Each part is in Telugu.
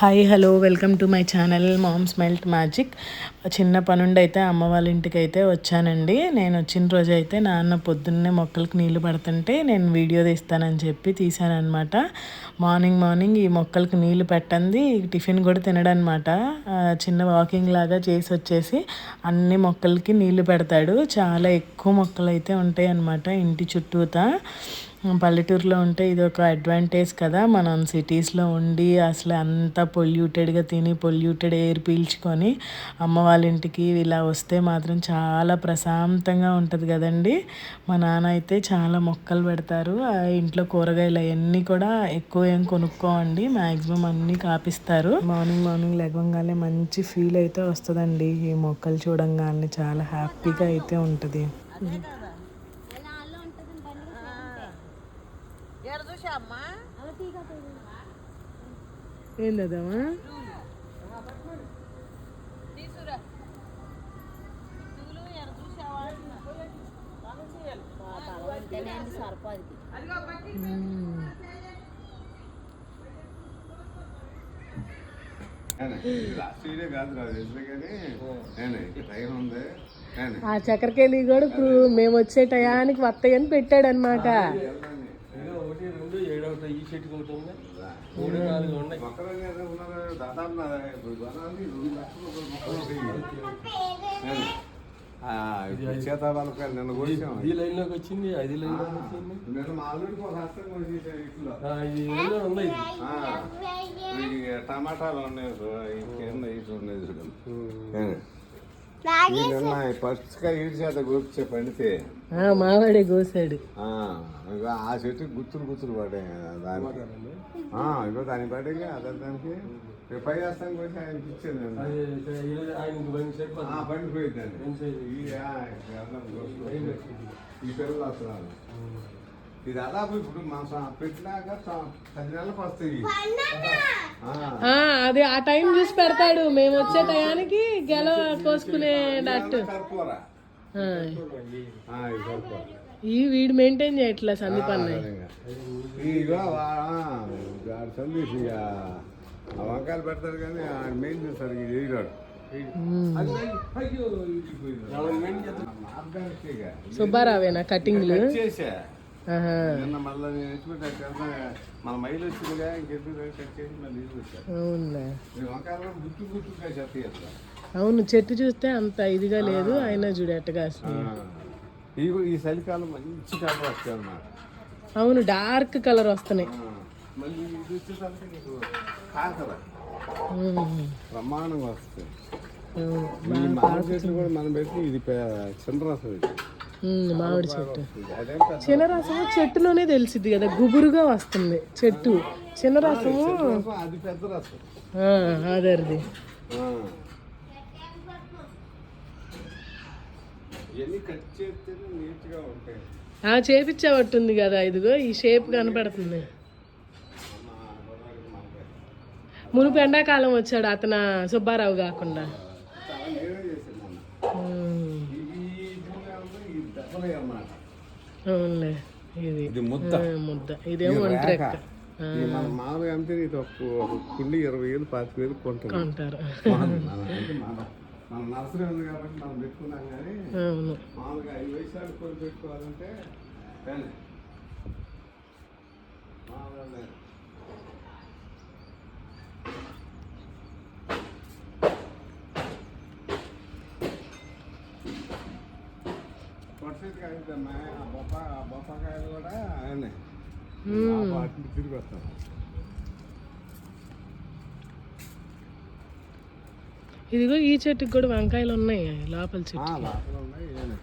Hi hello welcome to my channel mom smelt magic చిన్న పనుండి అయితే అమ్మ వాళ్ళ ఇంటికి అయితే వచ్చానండి. నేను వచ్చిన రోజు అయితే నాన్న పొద్దున్నే మొక్కలకు నీళ్ళు పడుతుంటే నేను వీడియో తీస్తానని చెప్పి తీశానమాట మార్నింగ్ మార్నింగ్ ఈ మొక్కలకు నీళ్ళు పెట్టండి టిఫిన్ కూడా తినడనమాట చిన్న వాకింగ్ లాగా చేసి వచ్చేసి అన్ని మొక్కలకి నీళ్ళు పెడతాడు. చాలా ఎక్కువ మొక్కలు అయితే ఉంటాయి అన్నమాట ఇంటి చుట్టూతా. పల్లెటూరులో ఉంటే ఇది ఒక అడ్వాంటేజ్ కదా. మనం సిటీస్లో ఉండి అసలు అంత పొల్యూటెడ్గా తిని పొల్యూటెడ్ ఎయిర్ పీల్చుకొని అమ్మ వాళ్ళ ఇంటికి ఇలా వస్తే మాత్రం చాలా ప్రశాంతంగా ఉంటుంది కదండి. మా నాన్న అయితే చాలా మొక్కలు పెడతారు. ఆ ఇంట్లో కూరగాయలు అవన్నీ కూడా ఎక్కువ ఏం కొనుక్కోండి మ్యాక్సిమం అన్నీ కాపిస్తారు. మార్నింగ్ మార్నింగ్ లెగంగానే మంచి ఫీల్ అయితే వస్తుందండి. ఈ మొక్కలు చూడంగానే చాలా హ్యాపీగా అయితే ఉంటుంది. నేను ఆ చక్కెరకేళి కూడా ఇప్పుడు మేము వచ్చే టయానికి వస్తాయని పెట్టాడు అనమాట ఈ మూడు నాలుగు ఉన్నాయి. మొక్కలు దాదాపు సీతాఫలకాయలు నిన్న కోసాం ఈ లైన్లోకి వచ్చింది అది లైన్లోకి వచ్చింది. నిన్న మా అల్లుడికి ఒక హస్తం కోసేసాను ఇంట్లో. ఆ, ఇది లైన్లో ఉంది. ఇది. ఆ, ఈ టమాటాలు ఉన్నాయి కింద ఇటు ఉన్నాయి పండితే ఆ, మావాడే కోసాడు ఆ, ఇగో ఆ చెట్టు గుర్తులు గుర్తులు పడ్డాయి దానికి. ఆ, ఇగో దాని అదే దానికి. పై ఆయనకి ఇచ్చాను ఈ పండిపోయిందండి ఆ, ఈ ఇది ఇప్పుడు పెట్టినాక పది నెలలకు వస్తాయి అది ఆ టైం చూసి పెడతాడు. మేము వచ్చే టయానికి గెల ఇది కర్పూర. ఈ వీడు మెయింటైన్ చేయట్లే సందీప్ సందేశ్ ఇక ఆ వంకాయలు పెడతాడు కానీ ఆయన మెయిన్ చేస్తాడు ఇది ఇక. సుబ్బారావేనా కటింగ్లు? కట్ చేసా నిన్న మళ్ళీ నేను ఎత్తుకుంటే మన మైలు వచ్చిందిగా ఇంకెప్పుడు కట్ చేసి మళ్ళీ అవునులే. ఈ వంకాయలు గుర్తు గుర్తుగా చెత్త అట్లా అవును చెట్టు చూస్తే అంత ఇదిగా లేదు అయినా చూడు ఎట్టగా ఆ. ఈ చలికాలం మంచి కలర్ వస్తాయి అన్నమాట. అవును డార్క్ కలర్ వస్తున్నాయి. మళ్ళీ ఇది వచ్చేసరికి నీకు కాకర బ్రహ్మాండంగా వస్తాయి. మనం పెట్టి ఇది ఉమ్, మామిడి చెట్టు చిన్నరసము చెట్టులోనే తెలిసిద్ది కదా గుబురుగా వస్తుంది చెట్టు. ఆ, అదరిది చేపించబట్టుంది కదా ఇదిగో ఈ షేప్ కనపడుతుంది. మునుపు ఎండాకాలం వచ్చాడు అతను సుబ్బారావు కాకుండా చాలా నేనే చేశాను మొన్న ఉమ్, ఈ ఈ భూమి అంతా ఈ దెబ్బలే అన్నమాట అవునులే ఇది. ఇది ముద్ద. ఇదేమో ఇది ఒంటి రేఖ. రెక్క ఇది మన మామూలుగా అంతే ఇది ఒక ఒక కుండి ఇరవై వేలు పాతిక వేలు కొంటుంది అంటారు మన నర్సరీ ఉంది కాబట్టి మనం పెట్టుకున్నాం కానీ మామూలుగా ఐదు వయసాలు కొని పెట్టుకోవాలంటే కానీ మామూలుగా లేదు. కొట్టసేటికి అయిద్దమ్మా ఆ బొప్ప ఆ బొప్పకాయలు కూడా ఆయనే. ఉమ్, అటు తిరిగి వస్తాం. ఇదిగో ఈ చెట్టుకి కూడా వంకాయలు ఉన్నాయి లోపల చెట్టు లోపల ఉన్నాయి ఏనే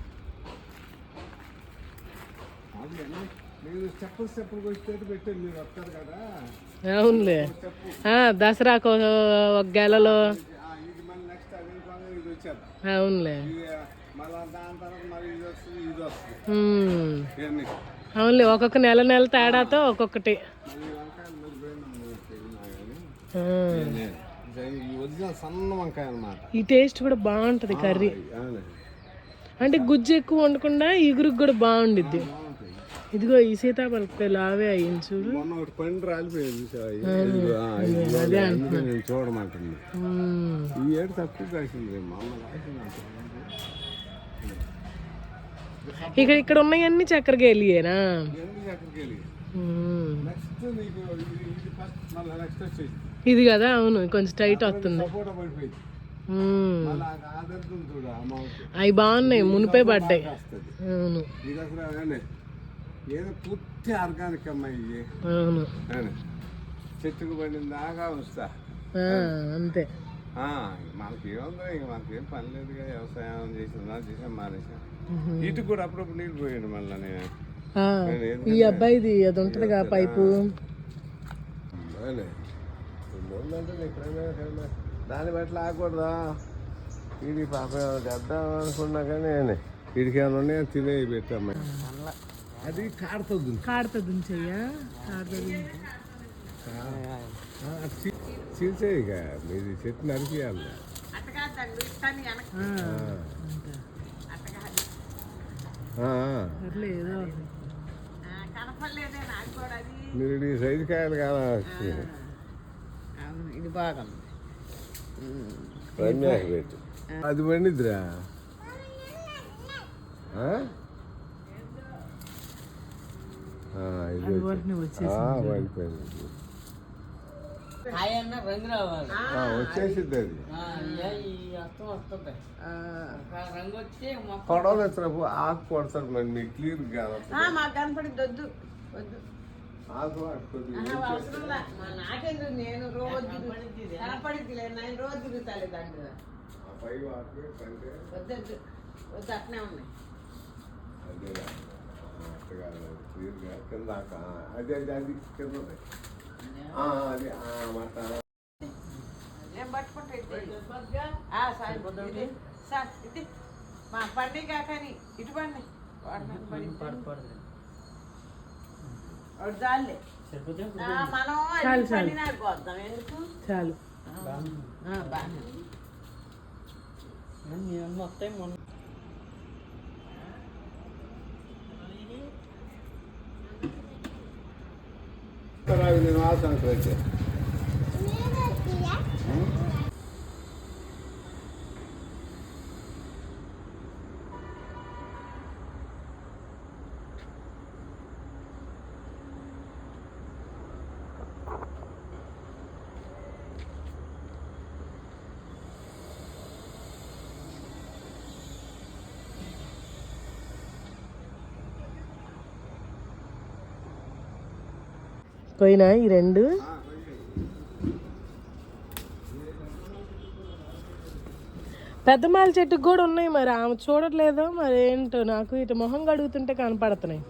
అవునులే. దసరాకు ఒక గెలలో. అవునులే. అవునులే ఒక్కొక్క నెల నెల తేడాతో ఒక్కొక్కటి. ఈ టేస్ట్ కూడా బాగుంటది కర్రీ. అంటే గుజ్జు ఎక్కువ వండకుండా ఇగురుకు కూడా బాగుండిద్ది. ఇదిగో ఈ సీతాఫలకాయ లావే అయ్యింది చూడు. పండు రాలిపోయింది చూడమంటుంది. ఈ ఏడు తక్కువ కాసింది. ఇక్కడ ఇక్కడ ఉన్నాయన్నీ చక్కెరకేలియేనా ఇది కదా అవును కొంచెం టైట్ వస్తుంది. అవి బాగున్నాయి మునిపే పడ్డాయి. అవును. ఏదో పూర్తి ఆర్గానిక్ అమ్మాయి అవును. చెట్టుకు పడిన దాకా వస్తా. అంతే. మనకి ఏముందో ఇంక మనకి ఏం పని లేదుగా వ్యవసాయం చేసిందా చేసాం మానేసాం. ఇటు కూడా అప్పుడప్పుడు నీళ్ళు పోయాడు మళ్ళీ నేను. ఆ, ఈ అబ్బాయిది అది ఉంటదిగా పైపు. దాన్ని బట్టి ఆగకూడదా ఇది పాప చేద్దాం అనుకున్నా కానీ వీడికి ఏమైనా ఉన్నాయో తినే పెట్టామ్మా. అది కారుతుంది కాడుతుంది చెయ్యా కాడుతుంది చీల్చేయి ఇక. మీది చెట్టు నరికేయాలి మీరు ఈ సైజు కాయలు కాదా అవును ఇది బాగుంది పెట్టు అది పండిద్దిరా ఇది వాటిని వచ్చి ఆ, పండిపోయింది ఆయన రంగు రావాలి ఆ, వచ్చేసిద్ది అది. పొడవలు వచ్చినప్పుడు ఆకు కొడతారు మరి మీకు క్లియర్ కాదు ఆ, మాకు కనపడింది వద్దు వద్దు. ఆకు నాకెందుకు నేను రోజు కనపడిద్దిలే నేను రోజు తిరుగుతాలే ఆకు కంటే వద్దొద్దు వద్దు అట్నే ఉన్నాయి అట్టగా క్లియర్గా కింద అది అది అది కింద ఉంది. ఆ, అది ఆ, మాట నేను పట్టుకుంటా ఇటు. ఆ, సార్ ఇది. సార్ ఇది మా పండి కాకని ఇటు పండి వాడు నాకు పడి వాడు చాలులే సరిపోతే ఆ, మనం చాలు, అది చాలు. పండినా కోద్దాం ఎందుకు చాలు ఆ, బాగానే ఉంది. నేను మొత్తం ನಿನ್ನ ಆಸನ పోయినా ఈ రెండు? పెద్దమాల చెట్టుకు కూడా ఉన్నాయి మరి. ఆమె చూడట్లేదో? మరి ఏంటో నాకు ఇటు మొహం కడుగుతుంటే కనపడుతున్నాయి.